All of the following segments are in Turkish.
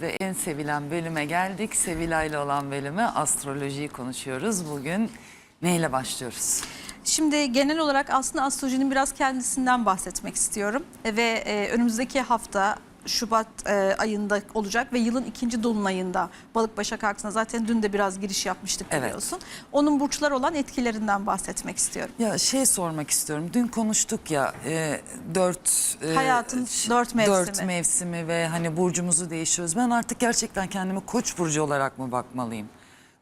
Ve en sevilen bölüme geldik. Sevilay'la olan bölüme astrolojiyi konuşuyoruz. Bugün neyle başlıyoruz? Şimdi genel olarak aslında astrolojinin biraz kendisinden bahsetmek istiyorum. Ve e, önümüzdeki hafta Şubat e, ayında olacak ve yılın ikinci dolunayında Balık Başak Aksı'na zaten dün de biraz giriş yapmıştık Evet. biliyorsun. Onun burçlar olan etkilerinden bahsetmek istiyorum. Ya şey sormak istiyorum. Dün konuştuk ya e, dört e, Hayatın dört mevsimi. dört mevsimi ve hani burcumuzu değişiyoruz. Ben artık gerçekten kendimi Koç burcu olarak mı bakmalıyım?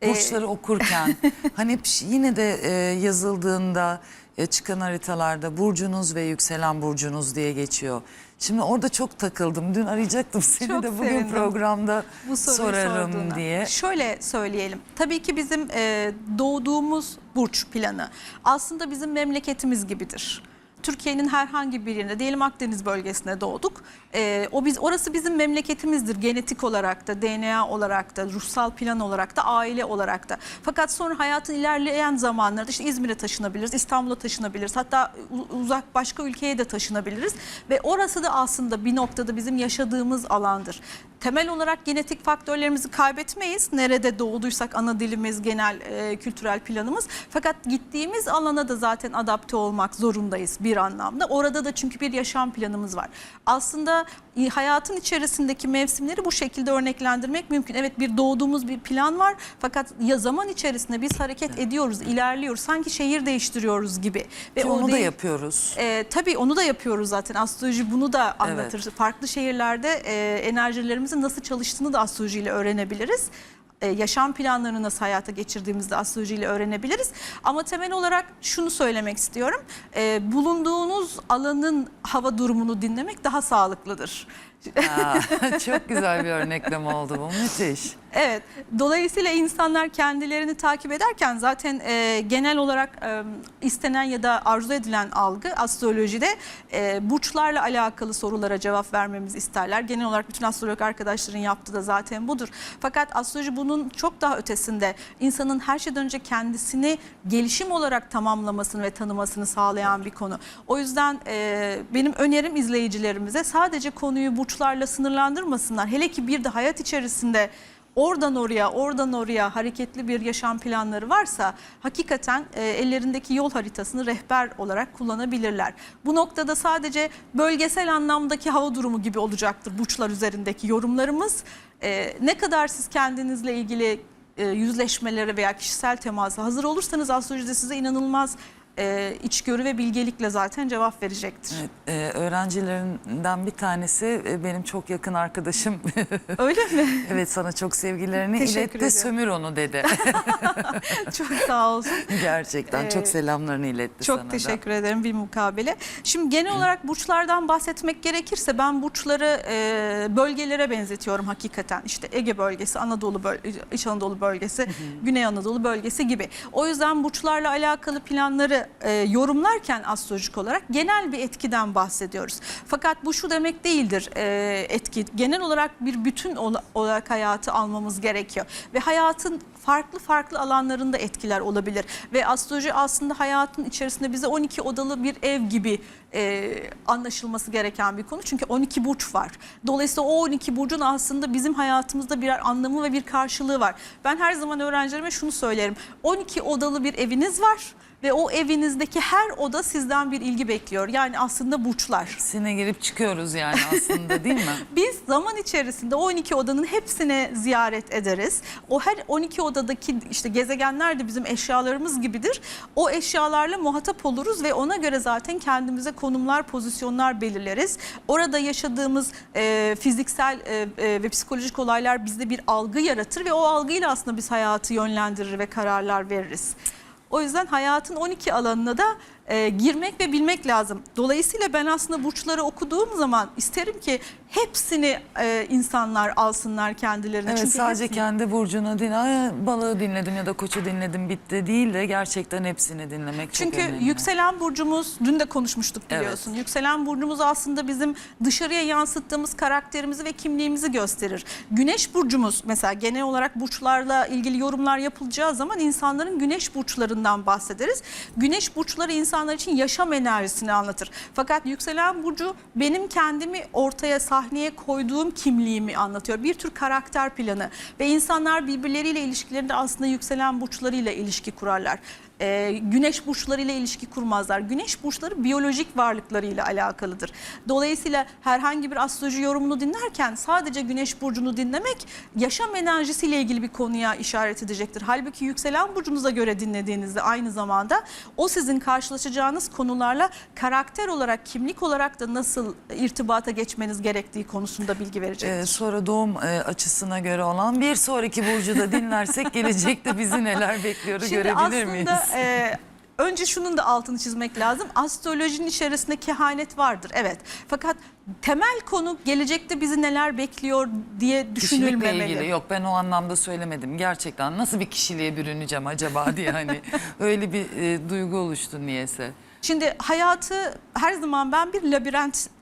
Ee, Burçları okurken hani yine de e, yazıldığında e, çıkan haritalarda burcunuz ve yükselen burcunuz diye geçiyor. Şimdi orada çok takıldım. Dün arayacaktım seni Çok de bugün sevindim. programda bu sorarım sorduğuna. diye. Şöyle söyleyelim. Tabii ki bizim e, doğduğumuz burç planı aslında bizim memleketimiz gibidir. Türkiye'nin herhangi bir yerinde diyelim Akdeniz bölgesinde doğduk. E, o biz orası bizim memleketimizdir genetik olarak da DNA olarak da ruhsal plan olarak da aile olarak da. Fakat sonra hayatın ilerleyen zamanlarda işte İzmir'e taşınabiliriz, İstanbul'a taşınabiliriz. Hatta uzak başka ülkeye de taşınabiliriz ve orası da aslında bir noktada bizim yaşadığımız alandır. Temel olarak genetik faktörlerimizi kaybetmeyiz. Nerede doğduysak ana dilimiz, genel e, kültürel planımız. Fakat gittiğimiz alana da zaten adapte olmak zorundayız bir anlamda. Orada da çünkü bir yaşam planımız var. Aslında e, hayatın içerisindeki mevsimleri bu şekilde örneklendirmek mümkün. Evet bir doğduğumuz bir plan var. Fakat ya zaman içerisinde biz hareket ediyoruz, ilerliyoruz. Sanki şehir değiştiriyoruz gibi. Ve Ki onu da değil- yapıyoruz. e, tabii onu da yapıyoruz zaten. Astroloji bunu da anlatır. Farklı şehirlerde e, enerjilerimizin nasıl çalıştığını da astrolojiyle öğrenebiliriz. E, yaşam planlarını nasıl hayata geçirdiğimizde astrolojiyle öğrenebiliriz. Ama temel olarak şunu söylemek istiyorum. E, bulunduğunuz alanın hava durumunu dinlemek daha sağlıklıdır. Aa, çok güzel bir örnekleme oldu bu. Müthiş. Evet. Dolayısıyla insanlar kendilerini takip ederken zaten e, genel olarak e, istenen ya da arzu edilen algı astrolojide e, burçlarla alakalı sorulara cevap vermemizi isterler. Genel olarak bütün astrolog arkadaşların yaptığı da zaten budur. Fakat astroloji bunun çok daha ötesinde insanın her şeyden önce kendisini gelişim olarak tamamlamasını ve tanımasını sağlayan bir konu. O yüzden e, benim önerim izleyicilerimize sadece konuyu burçlarla sınırlandırmasınlar. Hele ki bir de hayat içerisinde oradan oraya, oradan oraya hareketli bir yaşam planları varsa hakikaten e, ellerindeki yol haritasını rehber olarak kullanabilirler. Bu noktada sadece bölgesel anlamdaki hava durumu gibi olacaktır burçlar üzerindeki yorumlarımız. E, ne kadar siz kendinizle ilgili e, yüzleşmelere veya kişisel temasa hazır olursanız astrolojide size inanılmaz e, içgörü ve bilgelikle zaten cevap verecektir. Evet, e, öğrencilerinden bir tanesi e, benim çok yakın arkadaşım. Öyle mi? evet sana çok sevgilerini Teşekkür ediyorum. Sömür onu dedi. Çok sağ olsun. Gerçekten Ee, çok selamlarını iletti Çok sana da. teşekkür ederim bir mukabele. Şimdi genel olarak burçlardan bahsetmek gerekirse ben burçları e, bölgelere benzetiyorum hakikaten. İşte Ege bölgesi, Anadolu böl İç Anadolu bölgesi, Güney Anadolu bölgesi gibi. O yüzden burçlarla alakalı planları e, yorumlarken astrolojik olarak genel bir etkiden bahsediyoruz. Fakat bu şu demek değildir e, etki. Genel olarak bir bütün ola- olarak hayatı almamız gerekiyor. Ve hayatın farklı farklı alanlarında etkiler olabilir. Ve astroloji aslında hayatın içerisinde bize 12 odalı bir ev gibi e, anlaşılması gereken bir konu. Çünkü 12 burç var. Dolayısıyla o 12 burcun aslında bizim hayatımızda birer anlamı ve bir karşılığı var. Ben her zaman öğrencilerime şunu söylerim. 12 odalı bir eviniz var ve o evinizdeki her oda sizden bir ilgi bekliyor. Yani aslında burçlar. Sine girip çıkıyoruz yani aslında değil mi? Biz zaman içerisinde o 12 odanın hepsine ziyaret ederiz. O her 12 odadaki işte gezegenler de bizim eşyalarımız gibidir. O eşyalarla muhatap oluruz ve ona göre zaten kendimize konumlar, pozisyonlar belirleriz. Orada yaşadığımız e, fiziksel e, e, ve psikolojik olaylar bizde bir algı yaratır ve o algıyla aslında biz hayatı yönlendirir ve kararlar veririz. O yüzden hayatın 12 alanına da e, girmek ve bilmek lazım. Dolayısıyla ben aslında burçları okuduğum zaman isterim ki hepsini e, insanlar alsınlar kendilerine. Evet Çünkü sadece hepsini- kendi burcunu din, Ay, balığı dinledim ya da koçu dinledim bitti değil de gerçekten hepsini dinlemek çok Çünkü önemli. yükselen burcumuz dün de konuşmuştuk biliyorsun. Yükselen burcumuz aslında bizim dışarıya yansıttığımız karakterimizi ve kimliğimizi gösterir. Güneş burcumuz mesela genel olarak burçlarla ilgili yorumlar yapılacağı zaman insanların güneş burçlarından bahsederiz. Güneş burçları insanlar için yaşam enerjisini anlatır. Fakat yükselen burcu benim kendimi ortaya sahneye koyduğum kimliğimi anlatıyor. Bir tür karakter planı ve insanlar birbirleriyle ilişkilerinde aslında yükselen burçlarıyla ilişki kurarlar. Ee, güneş burçlarıyla ilişki kurmazlar. Güneş burçları biyolojik varlıklarıyla alakalıdır. Dolayısıyla herhangi bir astroloji yorumunu dinlerken sadece güneş burcunu dinlemek yaşam enerjisiyle ilgili bir konuya işaret edecektir. Halbuki yükselen burcunuza göre dinlediğinizde aynı zamanda o sizin karşılaşacağınız konularla karakter olarak, kimlik olarak da nasıl irtibata geçmeniz gerektiği konusunda bilgi verecektir. Ee, sonra doğum e, açısına göre olan bir sonraki burcu da dinlersek gelecekte bizi neler bekliyor Şimdi görebilir aslında miyiz? E, önce şunun da altını çizmek lazım. Astrolojinin içerisinde kehanet vardır evet. Fakat temel konu gelecekte bizi neler bekliyor diye Kişilikle düşünülmemeli. ilgili yok ben o anlamda söylemedim gerçekten nasıl bir kişiliğe bürüneceğim acaba diye hani öyle bir e, duygu oluştu niyeyse. Şimdi hayatı her zaman ben bir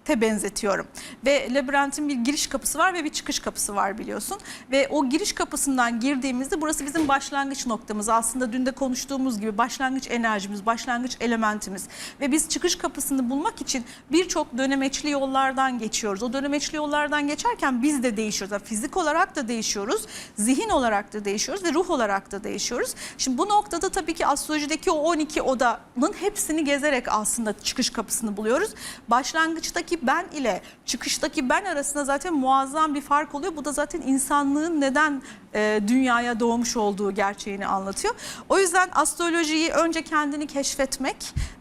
labirente benzetiyorum. Ve labirentin bir giriş kapısı var ve bir çıkış kapısı var biliyorsun. Ve o giriş kapısından girdiğimizde burası bizim başlangıç noktamız. Aslında dün de konuştuğumuz gibi başlangıç enerjimiz, başlangıç elementimiz. Ve biz çıkış kapısını bulmak için birçok dönemeçli yollardan geçiyoruz. O dönemeçli yollardan geçerken biz de değişiyoruz. Yani fizik olarak da değişiyoruz, zihin olarak da değişiyoruz ve ruh olarak da değişiyoruz. Şimdi bu noktada tabii ki astrolojideki o 12 odanın hepsini gezerek aslında çıkış kapısını buluyoruz. Başlangıçtaki ben ile çıkıştaki ben arasında zaten muazzam bir fark oluyor. Bu da zaten insanlığın neden e, dünyaya doğmuş olduğu gerçeğini anlatıyor. O yüzden astrolojiyi önce kendini keşfetmek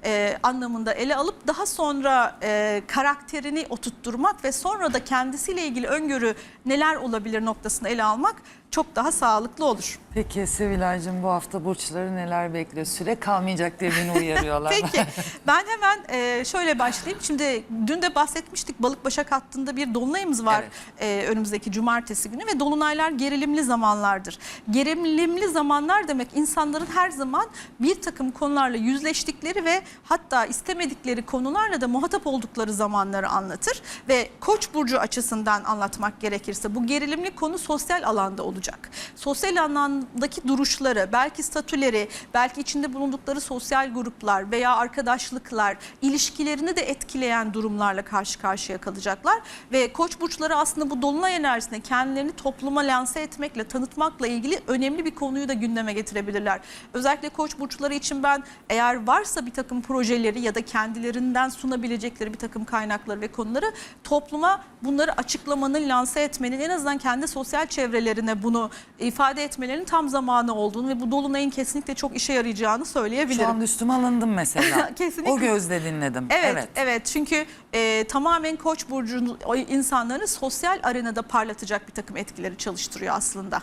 e, anlamında ele alıp daha sonra e, karakterini oturtturmak ve sonra da kendisiyle ilgili öngörü neler olabilir noktasını ele almak çok daha sağlıklı olur. Peki Sevilay'cığım bu hafta burçları neler bekliyor? Süre kalmayacak diye beni uyarıyorlar. Peki ben hemen e, şöyle başlayayım. Şimdi dün de bahsetmiştik balık başak hattında bir dolunayımız var e, önümüzdeki cumartesi günü ve dolunaylar gerilimli zamanlardır. Gerilimli zamanlar demek insanların her zaman bir takım konularla yüzleştikleri ve hatta istemedikleri konularla da muhatap oldukları zamanları anlatır. Ve koç burcu açısından anlatmak gerekirse bu gerilimli konu sosyal alanda olacak. Sosyal alandaki duruşları, belki statüleri, belki içinde bulundukları sosyal gruplar veya arkadaşlıklar, ilişkilerini de etkileyen durumlarla karşı karşıya kalacaklar. Ve koç burçları aslında bu dolunay enerjisine kendilerini topluma lanse etmekle, tanıtmakla ilgili önemli bir konuyu da gündeme getirebilirler. Özellikle koç burçları için ben eğer varsa bir takım projeleri ya da kendilerinden sunabilecekleri bir takım kaynakları ve konuları topluma bunları açıklamanın, lanse etmenin en azından kendi sosyal çevrelerine bunu ifade etmelerinin tam zamanı olduğunu ve bu dolunayın kesinlikle çok işe yarayacağını Şu söyleyebilirim. an üstüme alındım mesela. Kesinlikle. O gözle dinledim. Evet, evet, çünkü e, tamamen Koç burcu o insanları sosyal arenada parlatacak bir takım etkileri çalıştırıyor aslında.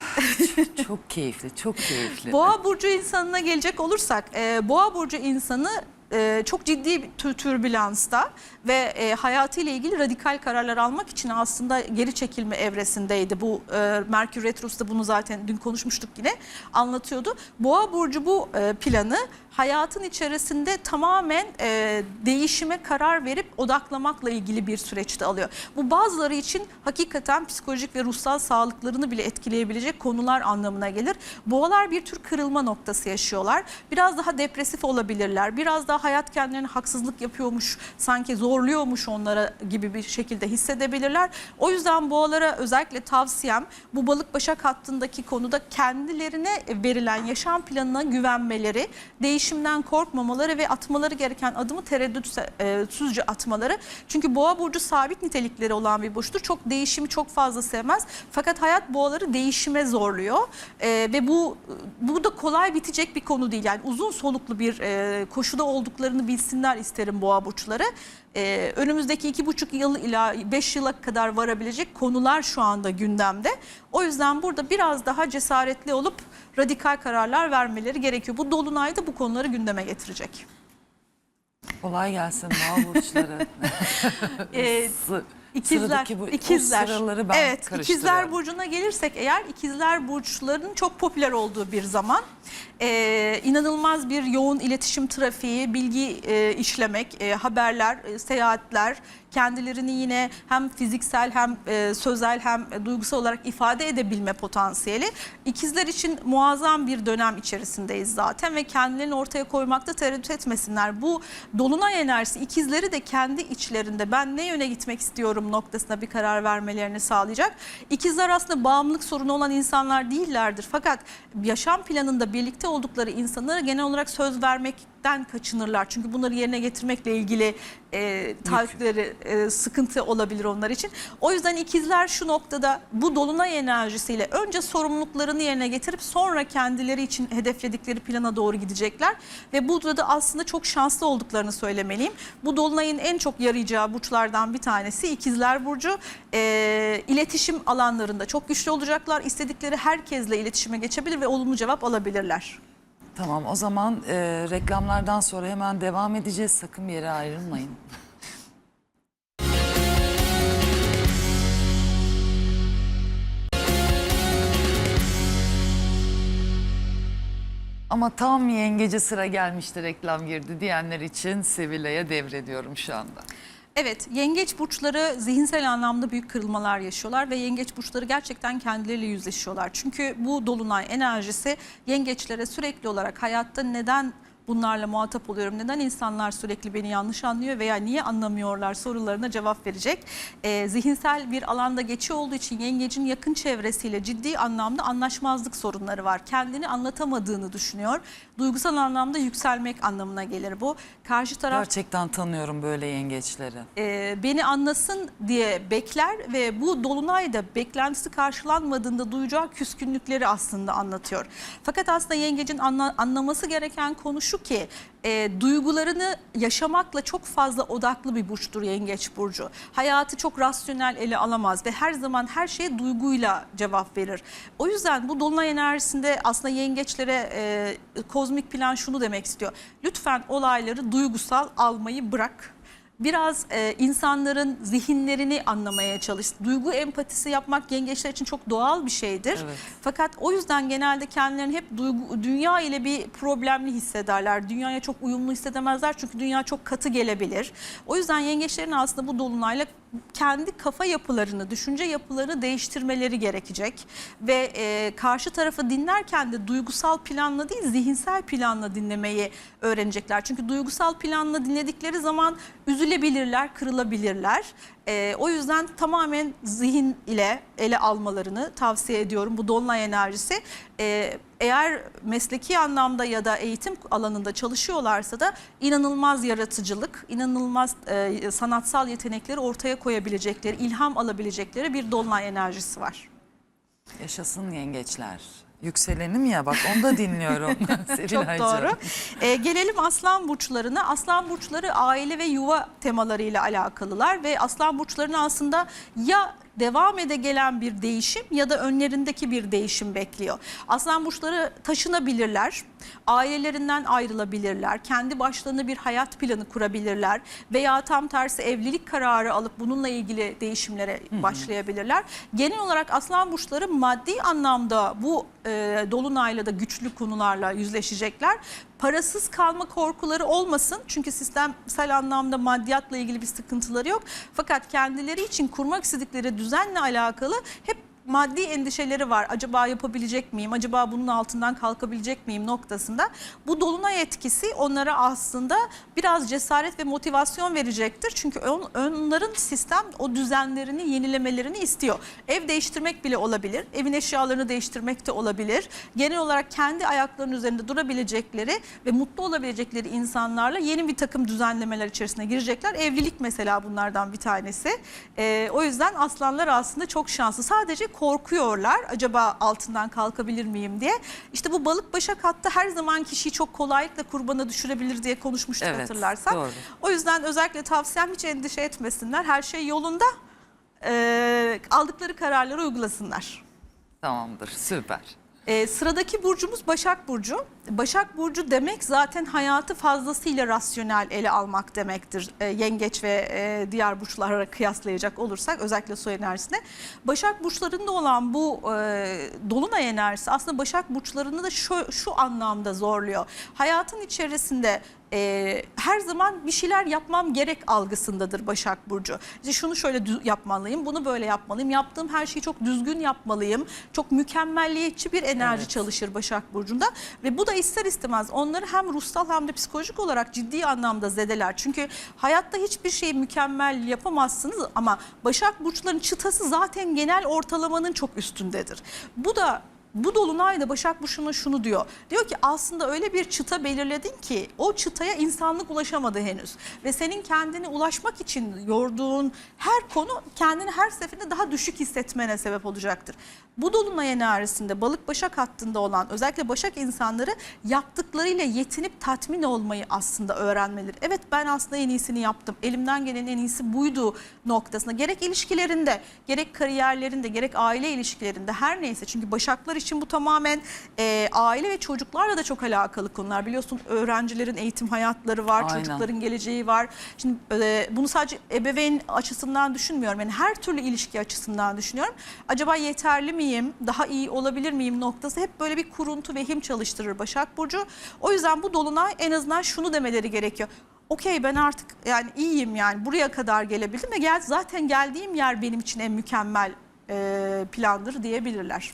Çok keyifli, çok keyifli. Boğa burcu insanına gelecek olursak, e, Boğa burcu insanı e, çok ciddi bir tür- türbülansta ve e, hayatıyla ilgili radikal kararlar almak için aslında geri çekilme evresindeydi. Bu e, Merkür Retrosu'da bunu zaten dün konuşmuştuk yine anlatıyordu. Boğa burcu bu e, planı hayatın içerisinde tamamen değişime karar verip odaklamakla ilgili bir süreçte alıyor. Bu bazıları için hakikaten psikolojik ve ruhsal sağlıklarını bile etkileyebilecek konular anlamına gelir. Boğalar bir tür kırılma noktası yaşıyorlar. Biraz daha depresif olabilirler. Biraz daha hayat kendilerine haksızlık yapıyormuş, sanki zorluyormuş onlara gibi bir şekilde hissedebilirler. O yüzden boğalara özellikle tavsiyem bu balık başak hattındaki konuda kendilerine verilen yaşam planına güvenmeleri, değişimden korkmamaları ve atmaları gereken adımı tereddütsüzce atmaları. Çünkü boğa burcu sabit nitelikleri olan bir burçtur. Çok değişimi çok fazla sevmez. Fakat hayat boğaları değişime zorluyor. Ee, ve bu bu da kolay bitecek bir konu değil. Yani uzun soluklu bir e, koşuda olduklarını bilsinler isterim boğa burçları. Ee, önümüzdeki iki buçuk yıl ila beş yıla kadar varabilecek konular şu anda gündemde. O yüzden burada biraz daha cesaretli olup radikal kararlar vermeleri gerekiyor. Bu dolunayda bu konuları gündeme getirecek. Kolay gelsin boğa burçları. Ee, İkizler, sıradaki bu, ikizler. O sıraları ben evet, ikizler burcuna gelirsek eğer ikizler burçlarının çok popüler olduğu bir zaman. Ee, inanılmaz bir yoğun iletişim trafiği, bilgi e, işlemek, e, haberler, e, seyahatler, kendilerini yine hem fiziksel hem e, sözel hem e, duygusal olarak ifade edebilme potansiyeli. İkizler için muazzam bir dönem içerisindeyiz zaten ve kendilerini ortaya koymakta tereddüt etmesinler. Bu dolunay enerjisi ikizleri de kendi içlerinde ben ne yöne gitmek istiyorum noktasına bir karar vermelerini sağlayacak. İkizler aslında bağımlılık sorunu olan insanlar değillerdir. Fakat yaşam planında birlikte oldukları insanlara genel olarak söz vermekten kaçınırlar. Çünkü bunları yerine getirmekle ilgili e, taahhütleri e, sıkıntı olabilir onlar için. O yüzden ikizler şu noktada bu dolunay enerjisiyle önce sorumluluklarını yerine getirip sonra kendileri için hedefledikleri plana doğru gidecekler. Ve burada da aslında çok şanslı olduklarını söylemeliyim. Bu dolunayın en çok yarayacağı burçlardan bir tanesi ikizler burcu. E, iletişim alanlarında çok güçlü olacaklar. İstedikleri herkesle iletişime geçebilir ve olumlu cevap alabilirler. Tamam o zaman e, reklamlardan sonra hemen devam edeceğiz. Sakın bir yere ayrılmayın. Ama tam yengece sıra gelmişti reklam girdi diyenler için Sevilla'ya devrediyorum şu anda. Evet, yengeç burçları zihinsel anlamda büyük kırılmalar yaşıyorlar ve yengeç burçları gerçekten kendileriyle yüzleşiyorlar. Çünkü bu dolunay enerjisi yengeçlere sürekli olarak hayatta neden bunlarla muhatap oluyorum, neden insanlar sürekli beni yanlış anlıyor veya niye anlamıyorlar sorularına cevap verecek. Ee, zihinsel bir alanda geçiyor olduğu için yengecin yakın çevresiyle ciddi anlamda anlaşmazlık sorunları var. Kendini anlatamadığını düşünüyor. Duygusal anlamda yükselmek anlamına gelir bu. Karşı taraf Gerçekten tanıyorum böyle yengeçleri. e, beni anlasın diye bekler ve bu dolunayda beklentisi karşılanmadığında duyacağı küskünlükleri aslında anlatıyor. Fakat aslında yengecin anla- anlaması gereken konu şu ki e, duygularını yaşamakla çok fazla odaklı bir burçtur yengeç burcu. Hayatı çok rasyonel ele alamaz ve her zaman her şeye duyguyla cevap verir. O yüzden bu dolunay enerjisinde aslında yengeçlere e, kozmik plan şunu demek istiyor. Lütfen olayları duygusal almayı bırak biraz e, insanların zihinlerini anlamaya çalış. Duygu empatisi yapmak yengeçler için çok doğal bir şeydir. Evet. Fakat o yüzden genelde kendilerini hep duygu, dünya ile bir problemli hissederler. Dünyaya çok uyumlu hissedemezler çünkü dünya çok katı gelebilir. O yüzden yengeçlerin aslında bu dolunayla kendi kafa yapılarını, düşünce yapılarını değiştirmeleri gerekecek. Ve e, karşı tarafı dinlerken de duygusal planla değil zihinsel planla dinlemeyi öğrenecekler. Çünkü duygusal planla dinledikleri zaman üzülebilirler, kırılabilirler. E, o yüzden tamamen zihin ile ele almalarını tavsiye ediyorum bu dolunay enerjisi. E, eğer mesleki anlamda ya da eğitim alanında çalışıyorlarsa da inanılmaz yaratıcılık, inanılmaz e, sanatsal yetenekleri ortaya koyabilecekleri, ilham alabilecekleri bir dolunay enerjisi var. Yaşasın yengeçler. Yükselenim ya bak onu da dinliyorum. Çok doğru. E, gelelim aslan burçlarına. Aslan burçları aile ve yuva temalarıyla alakalılar ve aslan burçlarını aslında ya devam ede gelen bir değişim ya da önlerindeki bir değişim bekliyor. Aslan burçları taşınabilirler, ailelerinden ayrılabilirler, kendi başlarına bir hayat planı kurabilirler veya tam tersi evlilik kararı alıp bununla ilgili değişimlere başlayabilirler. Genel olarak aslan burçları maddi anlamda bu e, dolunayla da güçlü konularla yüzleşecekler. Parasız kalma korkuları olmasın çünkü sistemsel anlamda maddiyatla ilgili bir sıkıntıları yok. Fakat kendileri için kurmak istedikleri düzenle alakalı hep maddi endişeleri var. Acaba yapabilecek miyim? Acaba bunun altından kalkabilecek miyim noktasında. Bu dolunay etkisi onlara aslında biraz cesaret ve motivasyon verecektir. Çünkü on- onların sistem o düzenlerini yenilemelerini istiyor. Ev değiştirmek bile olabilir. Evin eşyalarını değiştirmek de olabilir. Genel olarak kendi ayaklarının üzerinde durabilecekleri ve mutlu olabilecekleri insanlarla yeni bir takım düzenlemeler içerisine girecekler. Evlilik mesela bunlardan bir tanesi. Ee, o yüzden aslanlar aslında çok şanslı. Sadece korkuyorlar. Acaba altından kalkabilir miyim diye. İşte bu balık başak hatta her zaman kişiyi çok kolaylıkla kurbana düşürebilir diye konuşmuştuk Evet, hatırlarsan. doğru. O yüzden özellikle tavsiyem hiç endişe etmesinler. Her şey yolunda. Ee, aldıkları kararları uygulasınlar. Tamamdır süper. Ee, sıradaki burcumuz Başak Burcu. Başak Burcu demek zaten hayatı fazlasıyla rasyonel ele almak demektir. E, yengeç ve e, diğer burçlara kıyaslayacak olursak özellikle su enerjisine. Başak Burçlarında olan bu e, dolunay enerjisi aslında Başak Burçlarını da şu, şu anlamda zorluyor. Hayatın içerisinde e, her zaman bir şeyler yapmam gerek algısındadır Başak Burcu. İşte şunu şöyle yapmalıyım, bunu böyle yapmalıyım. Yaptığım her şeyi çok düzgün yapmalıyım. Çok mükemmelliyetçi bir enerji Evet. çalışır Başak Burcu'nda. Ve bu da ister istemez onları hem ruhsal hem de psikolojik olarak ciddi anlamda zedeler. Çünkü hayatta hiçbir şeyi mükemmel yapamazsınız ama Başak Burçların çıtası zaten genel ortalamanın çok üstündedir. Bu da bu dolunay da Başak Burcu'na şunu diyor. Diyor ki aslında öyle bir çıta belirledin ki o çıtaya insanlık ulaşamadı henüz. Ve senin kendini ulaşmak için yorduğun her konu kendini her seferinde daha düşük hissetmene sebep olacaktır. Bu dolunay enerjisinde balık başak hattında olan özellikle başak insanları yaptıklarıyla yetinip tatmin olmayı aslında öğrenmeleri. Evet ben aslında en iyisini yaptım. Elimden gelen en iyisi buydu noktasında. Gerek ilişkilerinde, gerek kariyerlerinde, gerek aile ilişkilerinde her neyse. Çünkü başaklar için bu tamamen e, aile ve çocuklarla da çok alakalı konular. Biliyorsun öğrencilerin eğitim hayatları var, Aynen. çocukların geleceği var. Şimdi e, bunu sadece ebeveyn açısından düşünmüyorum. Yani her türlü ilişki açısından düşünüyorum. Acaba yeterli miyim, daha iyi olabilir miyim noktası hep böyle bir kuruntu, vehim çalıştırır Başak Burcu. O yüzden bu dolunay en azından şunu demeleri gerekiyor. Okey ben artık yani iyiyim yani buraya kadar gelebildim ve gel, zaten geldiğim yer benim için en mükemmel e, plandır diyebilirler.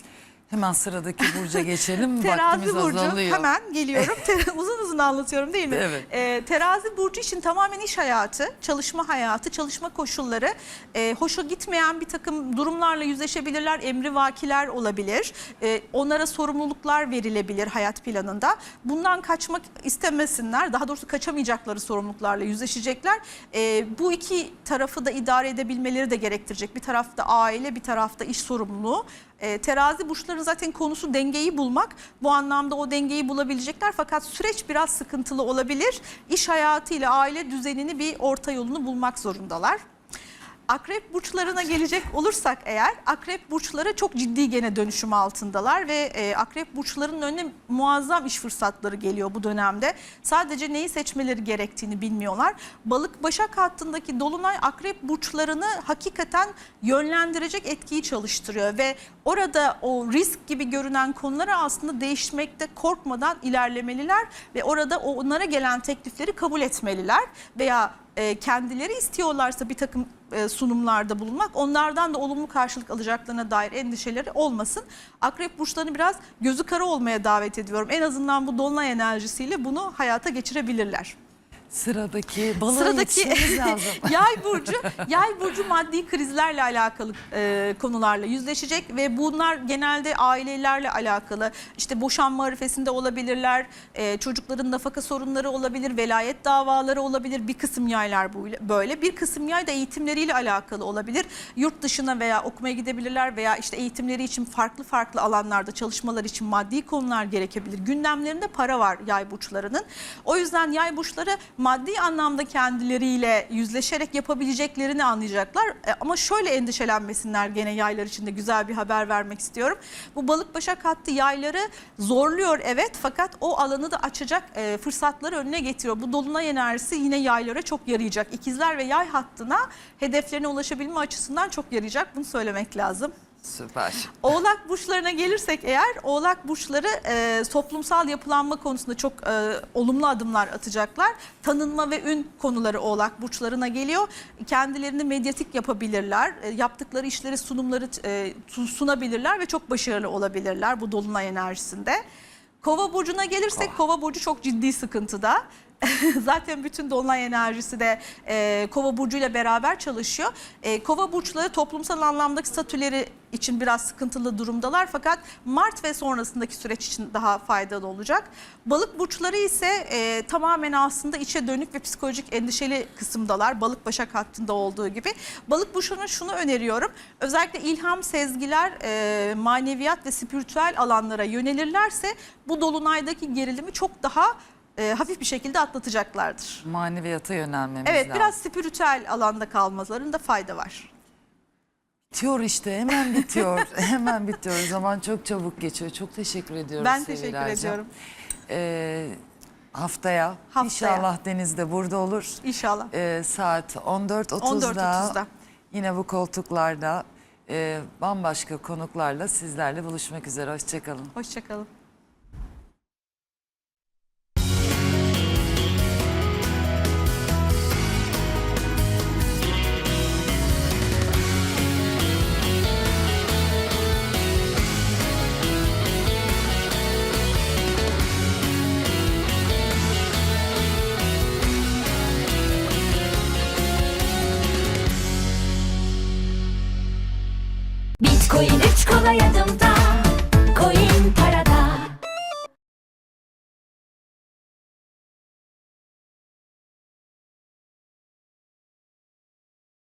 Hemen sıradaki burca geçelim. Terazi Vaktimiz burcu azalıyor. hemen geliyorum. Uzun uzun anlatıyorum değil mi? Evet. Ee, terazi burcu için tamamen iş hayatı, çalışma hayatı, çalışma koşulları, e, hoşa gitmeyen bir takım durumlarla yüzleşebilirler, emri vakiler olabilir. E, onlara sorumluluklar verilebilir hayat planında. Bundan kaçmak istemesinler, daha doğrusu kaçamayacakları sorumluluklarla yüzleşecekler. E, bu iki tarafı da idare edebilmeleri de gerektirecek. Bir tarafta aile, bir tarafta iş sorumluluğu. E, terazi burçların zaten konusu dengeyi bulmak. Bu anlamda o dengeyi bulabilecekler fakat süreç biraz sıkıntılı olabilir. İş hayatıyla aile düzenini bir orta yolunu bulmak zorundalar. Akrep burçlarına gelecek olursak eğer akrep burçları çok ciddi gene dönüşüm altındalar ve e, akrep burçlarının önüne muazzam iş fırsatları geliyor bu dönemde. Sadece neyi seçmeleri gerektiğini bilmiyorlar. Balık başak hattındaki dolunay akrep burçlarını hakikaten yönlendirecek etkiyi çalıştırıyor ve orada o risk gibi görünen konulara aslında değişmekte korkmadan ilerlemeliler ve orada onlara gelen teklifleri kabul etmeliler veya e, kendileri istiyorlarsa bir takım sunumlarda bulunmak onlardan da olumlu karşılık alacaklarına dair endişeleri olmasın. Akrep burçlarını biraz gözü kara olmaya davet ediyorum. En azından bu dolunay enerjisiyle bunu hayata geçirebilirler. Sıradaki balığa Sıradaki lazım. yay burcu, yay burcu maddi krizlerle alakalı e, konularla yüzleşecek ve bunlar genelde ailelerle alakalı. İşte boşanma arifesinde olabilirler, e, çocukların nafaka sorunları olabilir, velayet davaları olabilir. Bir kısım yaylar böyle, bir kısım yay da eğitimleriyle alakalı olabilir. Yurt dışına veya okumaya gidebilirler veya işte eğitimleri için farklı farklı alanlarda çalışmalar için maddi konular gerekebilir. Gündemlerinde para var yay burçlarının. O yüzden yay burçları maddi anlamda kendileriyle yüzleşerek yapabileceklerini anlayacaklar. E, ama şöyle endişelenmesinler gene yaylar için de güzel bir haber vermek istiyorum. Bu balık başak hattı yayları zorluyor evet fakat o alanı da açacak e, fırsatları önüne getiriyor. Bu dolunay enerjisi yine yaylara çok yarayacak. İkizler ve yay hattına hedeflerine ulaşabilme açısından çok yarayacak. Bunu söylemek lazım. Süper. Oğlak burçlarına gelirsek eğer Oğlak burçları e, toplumsal yapılanma konusunda çok e, olumlu adımlar atacaklar. Tanınma ve ün konuları Oğlak burçlarına geliyor. Kendilerini medyatik yapabilirler. E, yaptıkları işleri sunumları e, sunabilirler ve çok başarılı olabilirler bu dolunay enerjisinde. Kova burcuna gelirsek Kova burcu çok ciddi sıkıntıda. Zaten bütün dolunay enerjisi de e, Kova burcuyla beraber çalışıyor. E, Kova burçları toplumsal anlamdaki statüleri için biraz sıkıntılı durumdalar fakat Mart ve sonrasındaki süreç için daha faydalı olacak. Balık burçları ise e, tamamen aslında içe dönük ve psikolojik endişeli kısımdalar. Balık başak hattında olduğu gibi. Balık burçlarına şunu öneriyorum. Özellikle ilham, sezgiler, e, maneviyat ve spiritüel alanlara yönelirlerse bu dolunaydaki gerilimi çok daha e, hafif bir şekilde atlatacaklardır. Maneviyata yönelmemiz Evet lazım. biraz spiritüel alanda kalmalarında fayda var. Bitiyor işte hemen bitiyor. hemen bitiyor. Zaman çok çabuk geçiyor. Çok teşekkür ediyoruz Ben teşekkür Sevilaycığım. ediyorum. Ee, haftaya, Haftaya. inşallah Deniz de burada olur. İnşallah. Ee, saat 14.30'da 14.30'da. yine bu koltuklarda e, bambaşka konuklarla sizlerle buluşmak üzere. Hoşçakalın. Hoşçakalın.